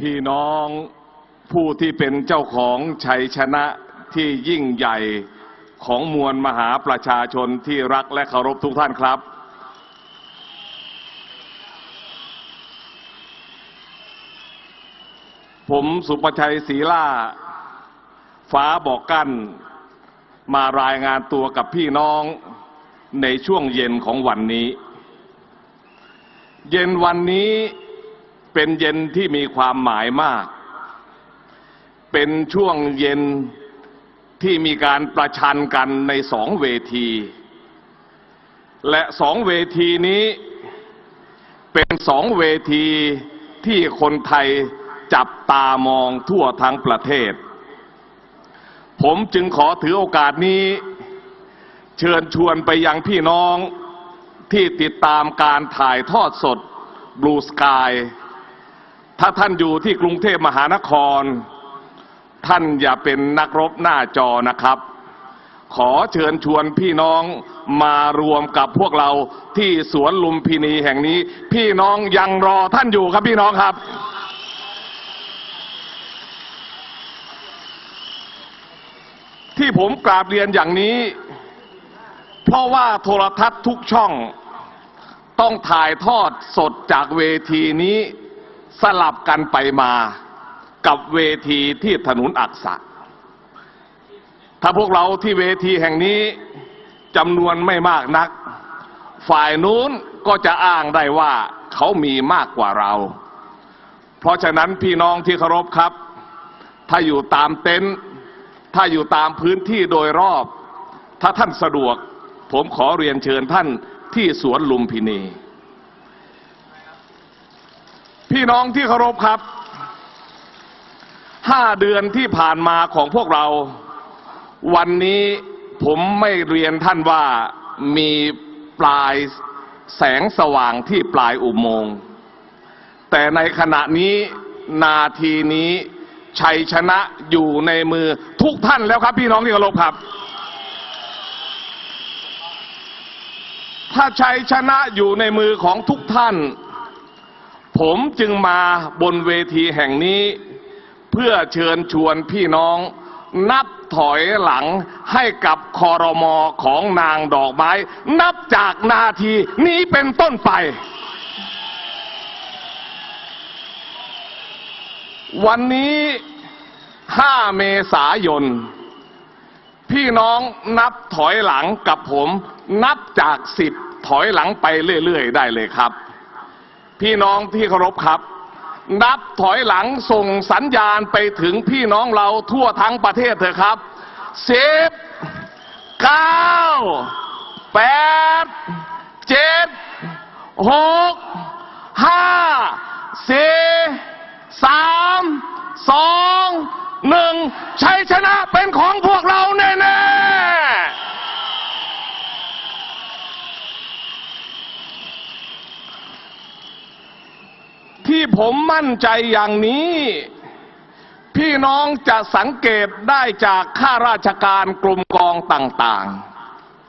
พี่น้องผู้ที่เป็นเจ้าของชัยชนะที่ยิ่งใหญ่ของมวลมหาประชาชนที่รักและเคารพทุกท่านครับ ผมสุประชัยศรีล่า ฟ้าบอกกั้น มารายงานตัวกับพี่น้องในช่วงเย็นของวันนี้ เย็นวันนี้ เป็นเย็นที่มีความหมายมาก เป็นช่วงเย็นที่มีการประชันกันในสองเวที และสองเวทีนี้เป็นสองเวทีที่คนไทยจับตามองทั่วทั้งประเทศ ผมจึงขอถือโอกาสนี้ เชิญชวนไปยังพี่น้องที่ติดตามการถ่ายทอดสด Blue Sky ถ้าท่านอยู่ที่กรุงเทพมหานคร ท่านอย่าเป็นนักรบหน้าจอนะครับ ขอเชิญชวนพี่น้องมารวมกับพวกเราที่สวนลุมพินีแห่งนี้ พี่น้องยังรอท่านอยู่ครับพี่น้องครับ ที่ผมกราบเรียนอย่างนี้ เพราะว่าโทรทัศน์ทุกช่อง ต้องถ่ายทอดสดจากเวทีนี้ สลับกันไปมากับเวทีที่ถนนอักษะ ถ้าพวกเราที่เวทีแห่งนี้จำนวนไม่มากนัก ฝ่ายนู้นก็จะอ้างได้ว่าเขามีมากกว่าเรา เพราะฉะนั้นพี่น้องที่เคารพครับ ถ้าอยู่ตามเต็นท์ถ้าอยู่ตามพื้นที่โดยรอบ ถ้าท่านสะดวก ผมขอเรียนเชิญท่านที่สวนลุมพินี พี่น้องที่เคารพครับห้าเดือนที่ผ่านมาของพวกเรา วันนี้ผมไม่เรียนท่านว่ามีปลายแสงสว่างที่ปลายอุโมงค์แต่ในขณะนี้นาทีนี้ชัยชนะอยู่ในมือทุกท่านแล้วครับ พี่น้องที่เคารพครับ ถ้าชัยชนะอยู่ในมือของทุกท่าน ผมจึงมาบนเวทีแห่งนี้ เพื่อเชิญชวนพี่น้อง นับถอยหลังให้กับคอรมอของนางดอกไม้ นับจากนาทีนี้เป็นต้นไป วันนี้ 5 เมษายน พี่น้องนับถอยหลังกับผม นับจากสิบถอยหลังไปเรื่อย ๆ ได้เลยครับ พี่น้องที่เคารพครับ นับถอยหลังส่งสัญญาณไปถึงพี่น้องเราทั่วทั้งประเทศเถอะครับสิบเก้าแปดเจ็ดหกห้าสี่สามสองหนึ่งชัยชนะเป็นของพวกเราแน่ๆ ที่ผมมั่นใจอย่างนี้ พี่น้องจะสังเกตได้จากข้าราชการกลุ่มกองต่าง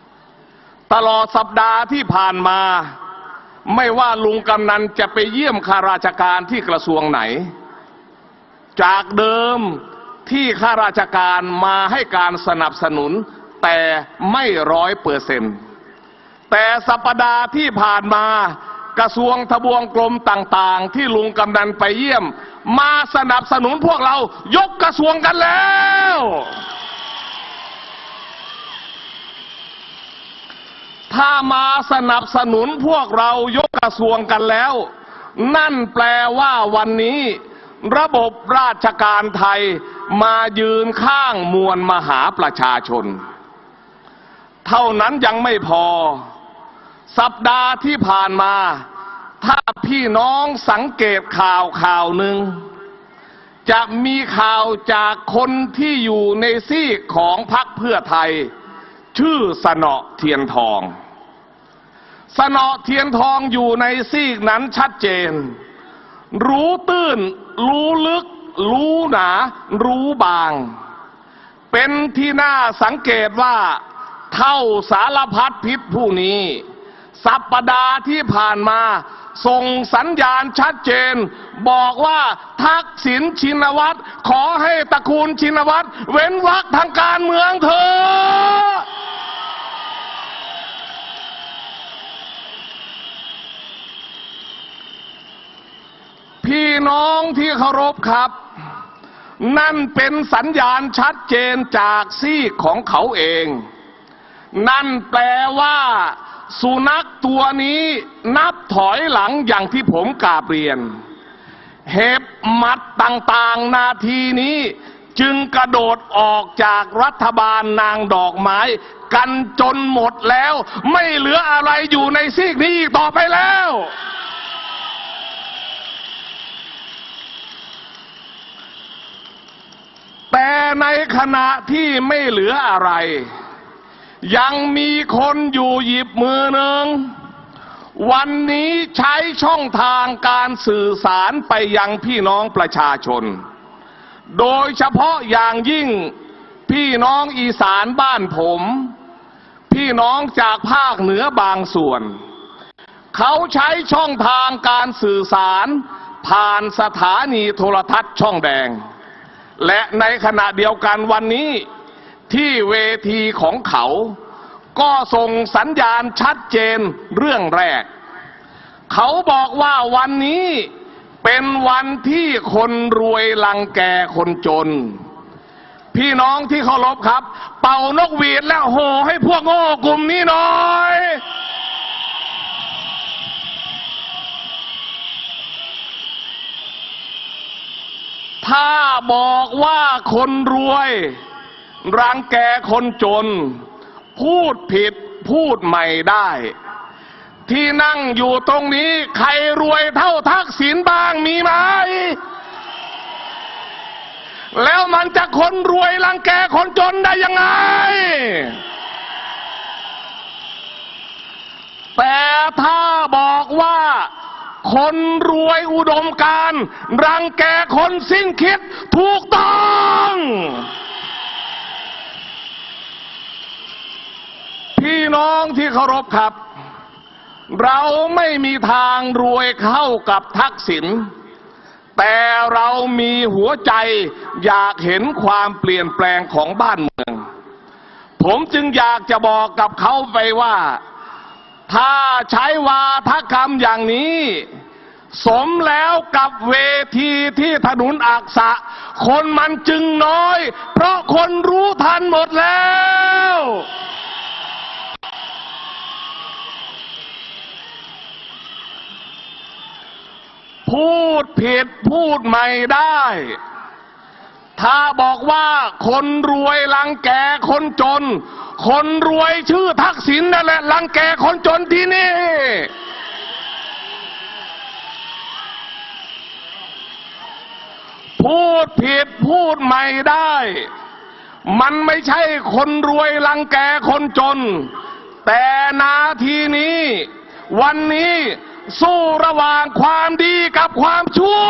ๆ ตลอดสัปดาห์ที่ผ่านมา ไม่ว่าลุงกำนันจะไปเยี่ยมข้าราชการที่กระทรวงไหน จากเดิมที่ข้าราชการมาให้การสนับสนุนแต่ไม่ร้อยเปอร์เซ็นต์แต่สัปดาห์ที่ผ่านมา กระทรวงทบวงกรมต่างๆ ที่ลุงกำนันไปเยี่ยม มาสนับสนุนพวกเรายกกระทรวงกันแล้ว ถ้ามาสนับสนุนพวกเรายกกระทรวงกันแล้ว นั่นแปลว่าวันนี้ ระบบราชการไทยมายืนข้างมวลมหาประชาชน เท่านั้นยังไม่พอ สัปดาห์ที่ผ่านมา ถ้าพี่น้องสังเกตข่าวข่าวหนึ่ง จะมีข่าวจากคนที่อยู่ในซีกของพรรคเพื่อไทย ชื่อสนอเทียนทอง สนอเทียนทองอยู่ในซีกนั้นชัดเจน รู้ตื้น รู้ลึก รู้หนา รู้บาง เป็นที่น่าสังเกตว่า เท่าสารพัดพิษผู้นี้ สัปปดาห์ที่ผ่านมา ส่งสัญญาณชัดเจน บอกว่าทักษิณชินวัตรขอให้ตระกูลชินวัตรเว้นวรรคทางการเมืองเถอะพี่น้องที่เคารพครับ นั่นเป็นสัญญาณชัดเจนจากซีกของเขาเอง นั่นแปลว่า สุนัขตัวนี้นับถอยหลังอย่างที่ผมกาบเรียน เห็บหมัดต่างๆนาทีนี้จึงกระโดดออกจากรัฐบาลนางดอกไม้ กันจนหมดแล้ว ไม่เหลืออะไรอยู่ในซีกนี้ต่อไปแล้ว แต่ในขณะที่ไม่เหลืออะไร ยังมีคนอยู่หยิบมือหนึ่ง วันนี้ใช้ช่องทางการสื่อสารไปยังพี่น้องประชาชน โดยเฉพาะอย่างยิ่งพี่น้องอีสานบ้านผม พี่น้องจากภาคเหนือบางส่วน เขาใช้ช่องทางการสื่อสารผ่านสถานีโทรทัศน์ช่องแดง และในขณะเดียวกันวันนี้ ที่เวทีของเขา ก็ส่งสัญญาณชัดเจนเรื่องแรก เขาบอกว่าวันนี้เป็นวันที่คนรวยลังแกคนจน พี่น้องที่เคารพครับ เป่านกหวีดแล้วโหให้พวกโง่กลุ่มนี้หน่อยถ้าบอกว่าคนรวย รังแกคนจน พูดผิดพูดใหม่ได้ ที่นั่งอยู่ตรงนี้ ใครรวยเท่าทักษิณบ้างมีไหม แล้วมันจะคนรวยรังแกคนจนได้ยังไง แต่ถ้าบอกว่าคนรวยอุดมการ รังแกคนสิ้นคิดถูกต้อง พี่น้องที่เคารพครับ เราไม่มีทางรวยเข้ากับทักษิณแต่เรามีหัวใจอยากเห็นความเปลี่ยนแปลงของบ้านเมือง ผมจึงอยากจะบอกกับเขาไปว่า ถ้าใช้วาทกรรมอย่างนี้ สมแล้วกับเวทีที่ถนนอักษะ คนมันจึงน้อย เพราะคนรู้ทันหมดแล้ว พูดผิดพูดใหม่ได้ ถ้าบอกว่าคนรวยรังแกคนจน คนรวยชื่อทักษิณนั่นแหละรังแกคนจนที่นี่ พูดผิดพูดใหม่ได้ มันไม่ใช่คนรวยรังแกคนจน แต่นาทีนี้ วันนี้ สู้ระหว่างความดีกับความชั่ว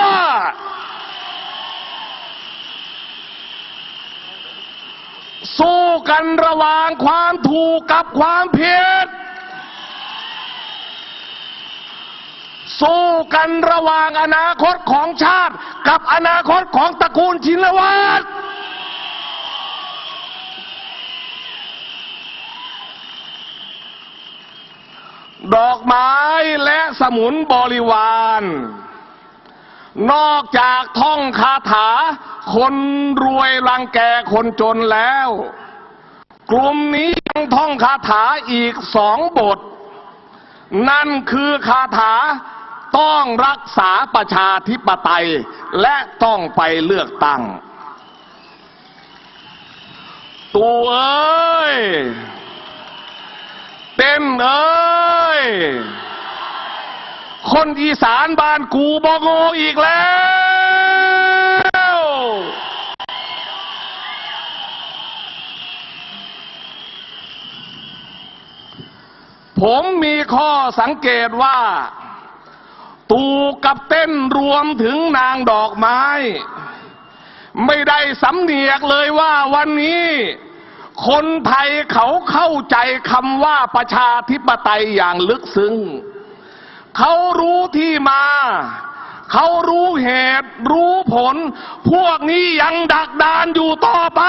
สู้กันระหว่างความถูกกับความผิด สู้กันระหว่างอนาคตของชาติ กับอนาคตของตระกูลชินวัตร ดอกไม้และสมุนบริวาร นอกจากท่องคาถา คนรวยรังแกคนจนแล้ว กลุ่มนี้ยังท่องคาถาอีกสองบท นั่นคือคาถาต้องรักษาประชาธิปไตย และต้องไปเลือกตั้ง ตัวเอ้ย ต้นเอ้ย คนอีสานบ้านกูบองโงอีกแล้ว ผมมีข้อสังเกตว่า ตูกับเต้นรวมถึงนางดอกไม้ ไม่ได้สำเนียกเลยว่าวันนี้ คนไทยเขาเข้าใจคำว่าประชาธิปไตยอย่างลึกซึ้ง เขารู้ที่มา เขารู้เหตุ รู้ผล พวกนี้ยังดักดานอยู่ต่อไป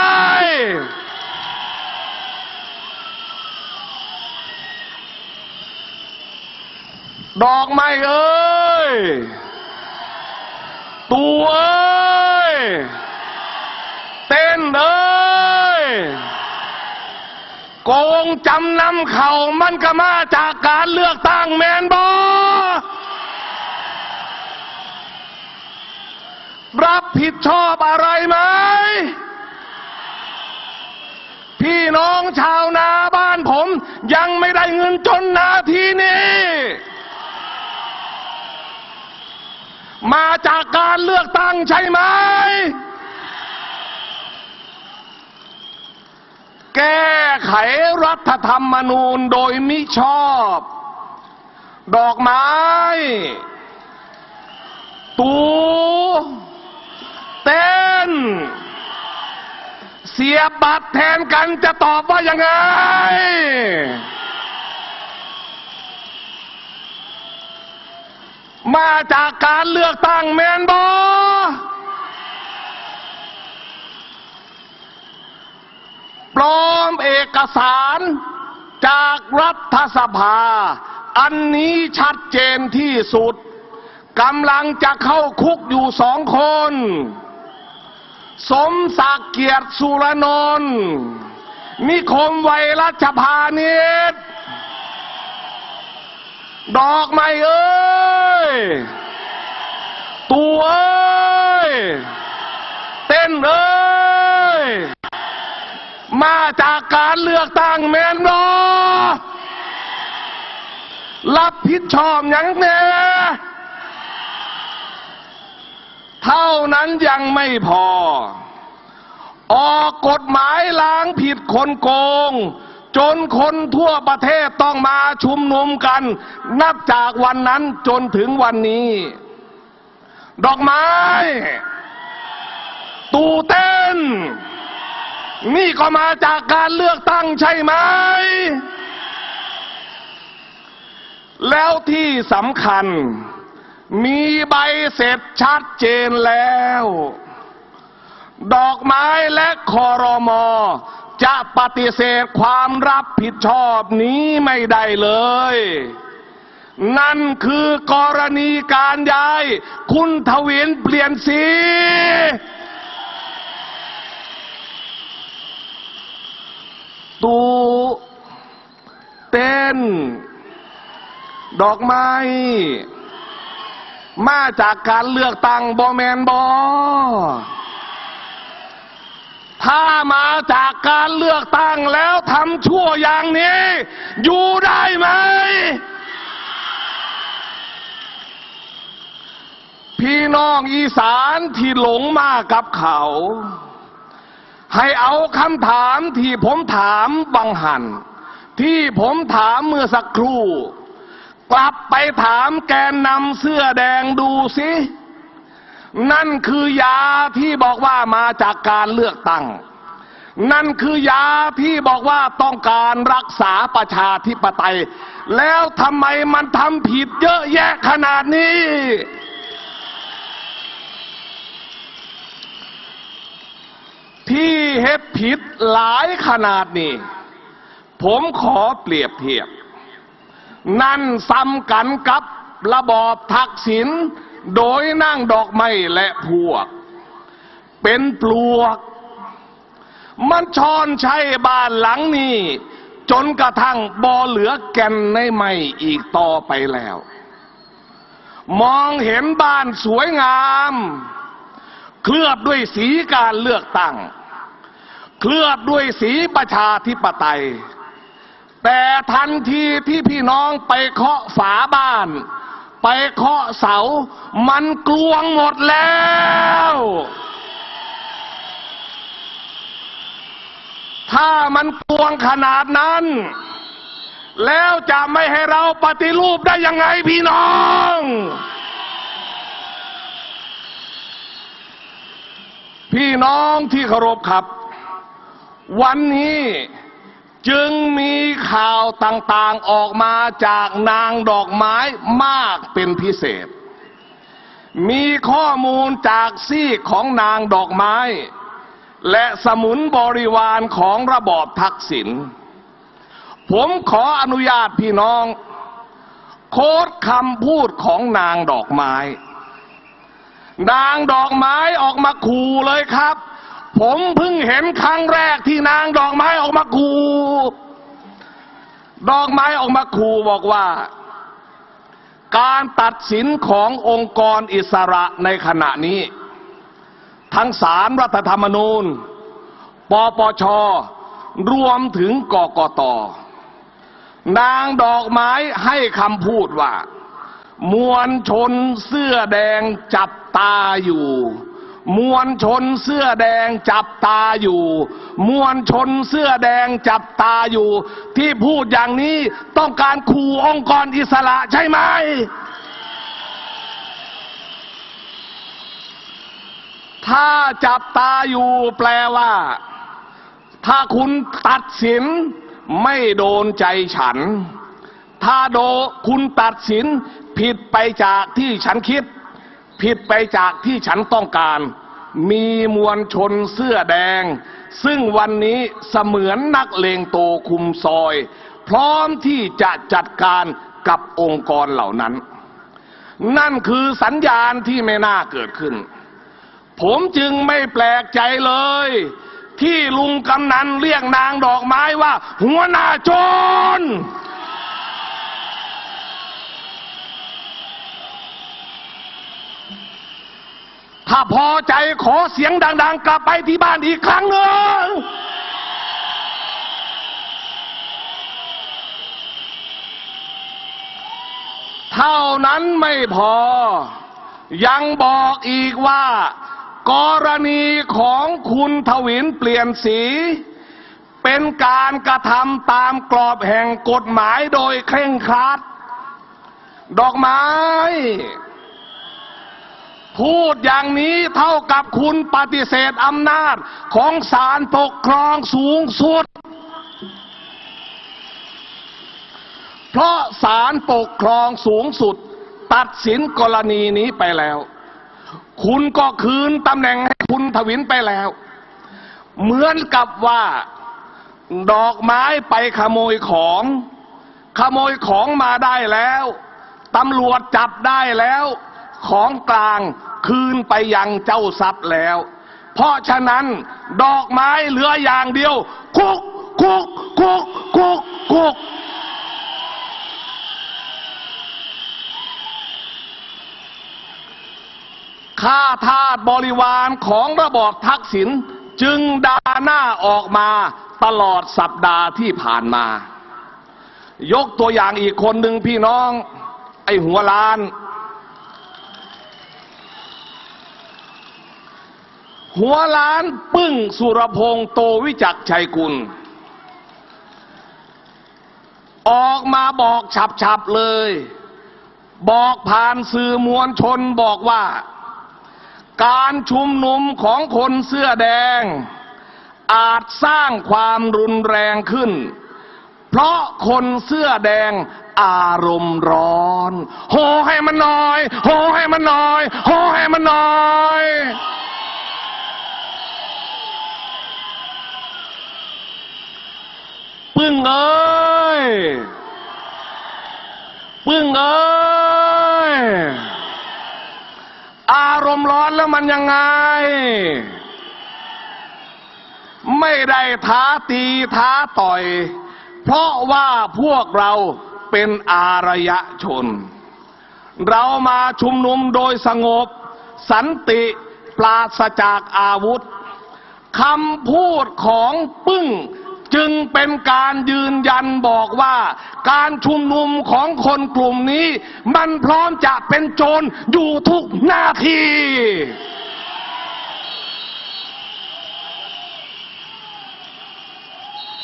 ดอกไม้เอ้ย ตัวเอ้ย เต้นเอ้ย โกงจำนำเข่ามันก็มาจากการเลือกตั้งแมนบอรับผิดชอบอะไรไหม พี่น้องชาวนาบ้านผม ยังไม่ได้เงินจนนาทีนี้ มาจากการเลือกตั้งใช่ไหม แก้ไขรัฐธรรมนูญโดยมิชอบ ดอกไม้ ตูเต้น เสียบบัตรแทนกันจะตอบว่ายังไง มาจากการเลือกตั้งแมนบอ ปลอมเอกสารจากรัฐสภา อันนี้ชัดเจนที่สุดกำลังจะเข้าคุกอยู่สองคน สมศักดิ์เกียรติสุรนนท์นิคมไวยรัชพานิชดอกไม้เอ้ย ตัวเอ้ย เต้นเอ้ย มาจากการเลือกตั้งแมนบอรับผิดชอบอย่างแน่เท่านั้นยังไม่พอ ออกกฎหมายล้างผิดคนโกง จนคนทั่วประเทศต้องมาชุมนุมกัน นับจากวันนั้นจนถึงวันนี้ ดอกไม้ ตูเต้น นี่ก็มาจากการเลือกตั้งใช่ไหม แล้วที่สำคัญ มีใบเสร็จชัดเจนแล้ว ดอกไม้และคอรมอจะปฏิเสธความรับผิดชอบนี้ไม่ได้เลย นั่นคือกรณีการย้าย คุณทวินเปลี่ยนสี ตูเต้น ดอกไม้ มาจากการเลือกตั้งบอแมนบอถ้ามาจากการเลือกตั้งแล้วทำชั่วอย่างนี้ อยู่ได้ไหม พี่น้องอีสานที่หลงมากับเขา ให้เอาคำถามที่ผมถามบังหัน ที่ผมถามเมื่อสักครู่ กลับไปถามแกนนำเสื้อแดงดูสิ นั่นคือยาที่บอกว่ามาจากการเลือกตั้ง นั่นคือยาที่บอกว่าต้องการรักษาประชาธิปไตย แล้วทำไมมันทำผิดเยอะแยะขนาดนี้ ที่เฮ็ดผิดหลายขนาดนี้ ผมขอเปรียบเทียบ นั่นซ้ำกันกับระบอบทักษิณโดยนั่งดอกไม้และพวก เป็นปลวก มันชอนใช้บ้านหลังนี้ จนกระทั่งบ่เหลือแก่นในไม่อีกต่อไปแล้ว มองเห็นบ้านสวยงาม เคลือบด้วยสีการเลือกตั้ง เคลือบด้วยสีประชาธิปไตย แต่ทันทีที่พี่น้องไปเคาะฝาบ้าน ไปเคาะเสา มันกลวงหมดแล้ว ถ้ามันกลวงขนาดนั้น แล้วจะไม่ให้เราปฏิรูปได้ยังไงพี่น้องพี่น้องที่เคารพครับ วันนี้จึงมีข่าวต่างๆออกมาจากนางดอกไม้มากเป็นพิเศษ มีข้อมูลจากซีของนางดอกไม้ และสมุนบริวารของระบอบทักษิณ ผมขออนุญาตพี่น้อง โค้ดคำพูดของนางดอกไม้ นางดอกไม้ออกมาขู่เลยครับ ผมเพิ่งเห็นครั้งแรกที่นางดอกไม้ออกมาขู่ดอกไม้ออกมาขู่บอกว่า การตัดสินขององค์กรอิสระในขณะนี้ ทั้งสารรัฐธรรมนูญ ปปช รวมถึงกกต นางดอกไม้ให้คำพูดว่า มวลชนเสื้อแดงจับตาอยู่ มวลชนเสื้อแดงจับตาอยู่ มวลชนเสื้อแดงจับตาอยู่ ที่พูดอย่างนี้ต้องการขู่องค์กรอิสระใช่ไหม ถ้าจับตาอยู่แปลว่า ถ้าคุณตัดสินไม่โดนใจฉัน ถ้าโดคุณตัดสินผิดไปจากที่ฉันคิด ผิดไปจากที่ฉันต้องการ มีมวลชนเสื้อแดง ซึ่งวันนี้เสมือนนักเลงโตคุมซอย พร้อมที่จะจัดการกับองค์กรเหล่านั้น นั่นคือสัญญาณที่ไม่น่าเกิดขึ้น ผมจึงไม่แปลกใจเลย ที่ลุงกำนันเรียกนางดอกไม้ว่า หัวหน้าโจร ถ้าพอใจขอเสียงดัง ๆ กลับไปที่บ้านอีกครั้งหนึ่งเท่านั้นไม่พอ ยังบอกอีกว่า กรณีของคุณทวินเปลี่ยนสี เป็นการกระทำตามกรอบแห่งกฎหมายโดยเคร่งครัด ดอกไม้ พูดอย่างนี้เท่ากับคุณปฏิเสธอำนาจของศาลปกครองสูงสุด เพราะศาลปกครองสูงสุด ตัดสินกรณีนี้ไปแล้ว คุณก็คืนตำแหน่งให้คุณทวินไปแล้ว เหมือนกับว่าดอกไม้ไปขโมยของ ขโมยของมาได้แล้วตำรวจจับได้แล้ว ของกลางคืนไปยังเจ้าทรัพย์แล้ว เพราะฉะนั้นดอกไม้เหลืออย่างเดียว คุกคุกคุกคุกคุกข้าทาสบริวารของระบอบทักษิณจึงดาหน้าออกมาตลอดสัปดาห์ที่ผ่านมา ยกตัวอย่างอีกคนหนึ่งพี่น้อง ไอ้หัวล้าน หัวล้านปึ้งสุรพงษ์โตวิจักชัยกุล ออกมาบอกฉับๆเลย บอกผ่านสื่อมวลชนบอกว่า การชุมนุมของคนเสื้อแดง อาจสร้างความรุนแรงขึ้น เพราะคนเสื้อแดงอารมณ์ร้อน โหให้มันหน่อย โหให้มันหน่อย โหให้มันหน่อย ปึ้งเอ้ย ปึ้งเอ้ย อารมณ์ร้อนแล้วมันยังไง ไม่ได้ท้าตีท้าต่อย เพราะว่าพวกเราเป็นอารยชน เรามาชุมนุมโดยสงบ สันติปราศจากอาวุธคำพูดของปึ้ง จึงเป็นการยืนยันบอกว่าการชุมนุมของคนกลุ่มนี้ มันพร้อมจะเป็นโจรอยู่ทุกนาที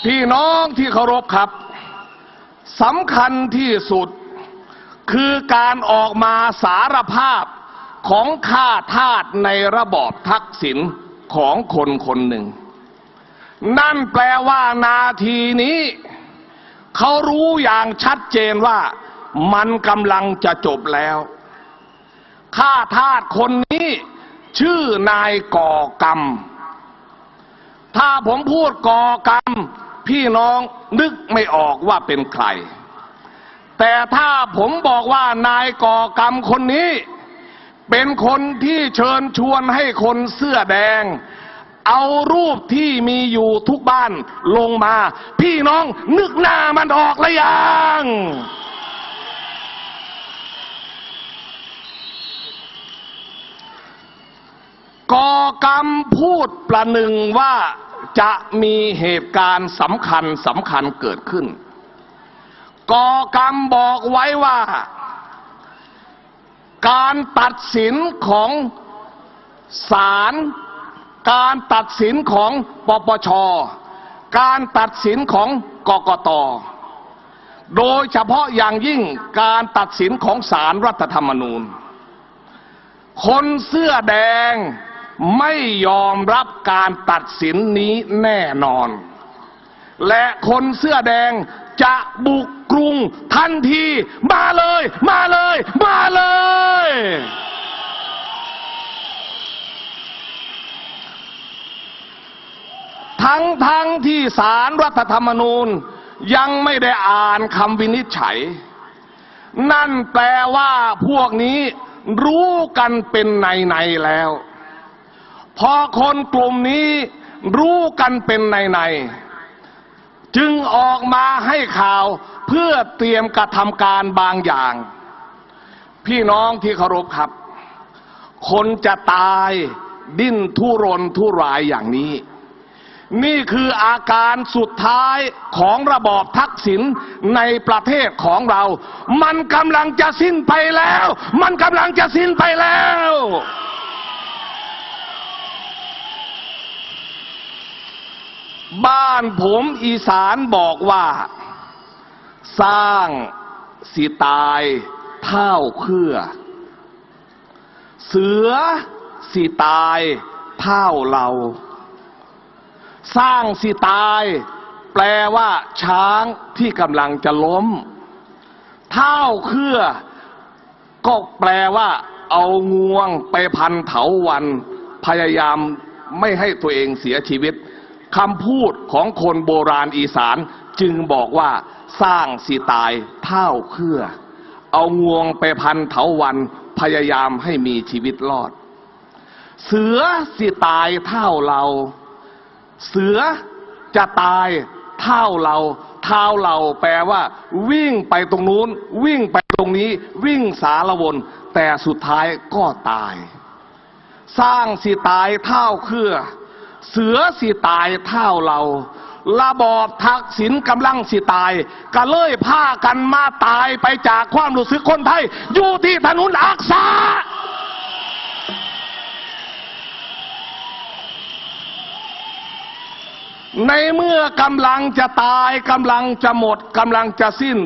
พี่น้องที่เคารพครับสำคัญที่สุด คือการออกมาสารภาพของข้าทาสในระบอบทักษิณของคนคนหนึ่ง นั่นแปลว่านาทีนี้ เขารู้อย่างชัดเจนว่ามันกำลังจะจบแล้ว ข้าทาสคนนี้ ชื่อนายก่อกรรม ถ้าผมพูดก่อกรรม พี่น้องนึกไม่ออกว่าเป็นใคร แต่ถ้าผมบอกว่านายก่อกรรมคนนี้ เป็นคนที่เชิญชวนให้คนเสื้อแดง เอารูปที่มีอยู่ทุกบ้านลงมา พี่น้องนึกหน้ามันออกหรือยังก่อกรรมพูดประหนึ่งว่าจะมีเหตุการณ์สำคัญสำคัญเกิดขึ้นก่อกรรมบอกไว้ว่า การตัดสินของศาล การตัดสินของปปช การตัดสินของกกต โดยเฉพาะอย่างยิ่งการตัดสินของศาลรรัฐธรรมนูญ คนเสื้อแดงไม่ยอมรับการตัดสินนี้แน่นอน และคนเสื้อแดงจะบุกกรุงทันที มาเลย มาเลย มาเลย ทั้งทั้งที่สารรัฐธรรมนูญยังไม่ได้อ่านคำวินิจฉัย นั่นแปลว่าพวกนี้รู้กันเป็นในในแล้ว พอคนกลุ่มนี้รู้กันเป็นในในจึงออกมาให้ข่าวเพื่อเตรียมกระทำการบางอย่าง พี่น้องที่เคารพครับ คนจะตายดิ้นทุรนทุรายอย่างนี้ นี่คืออาการสุดท้ายของระบอบทักษิณในประเทศของเรา มันกำลังจะสิ้นไปแล้ว มันกำลังจะสิ้นไปแล้ว บ้านผมอีสานบอกว่า สร้างสิตายเท่าเครือเสือสิตายเท่าเรา สร้างสิตาย แปลว่าช้างที่กำลังจะล้ม เท่าเครือ ก็แปลว่า เอางวงไปพันเถาวัน พยายามไม่ให้ตัวเองเสียชีวิตคำพูดของคนโบราณอีสานจึงบอกว่า สร้างสิตายเท่าเครือ เอางวงไปพันเถาวัน พยายามให้มีชีวิตรอด เสือสิตายเท่าเรา เสือจะตายเท่าเราเท้าเราแปลว่า วิ่งไปตรงนู้น วิ่งไปตรงนี้ วิ่งสารวน แต่สุดท้ายก็ตาย สร้างสิตายเท่าเครือ เสือสิตายเท่าเราระบอบทักษิณกำลังสิตายก็เลยพากันมาตายไปจากความรู้สึกคนไทย อยู่ที่ถนนอักษา ในเมื่อกำลังจะตายกำลังจะหมดกำลังจะสิ้น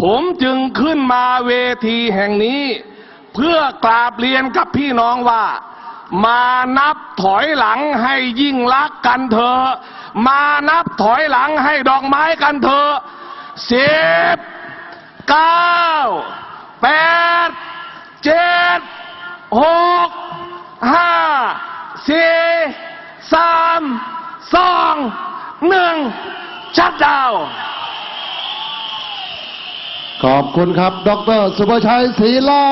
ผมจึงขึ้นมาเวทีแห่งนี้ เพื่อกราบเรียนกับพี่น้องว่า มานับถอยหลังให้ยิ่งรักกันเถอะ มานับถอยหลังให้ดอกไม้กันเถอะสิบเก้าแปดเจ็ดหกห้าสี่สาม สองหนึ่งชัดดาว ขอบคุณครับ ดรสุภชัยศรีล่า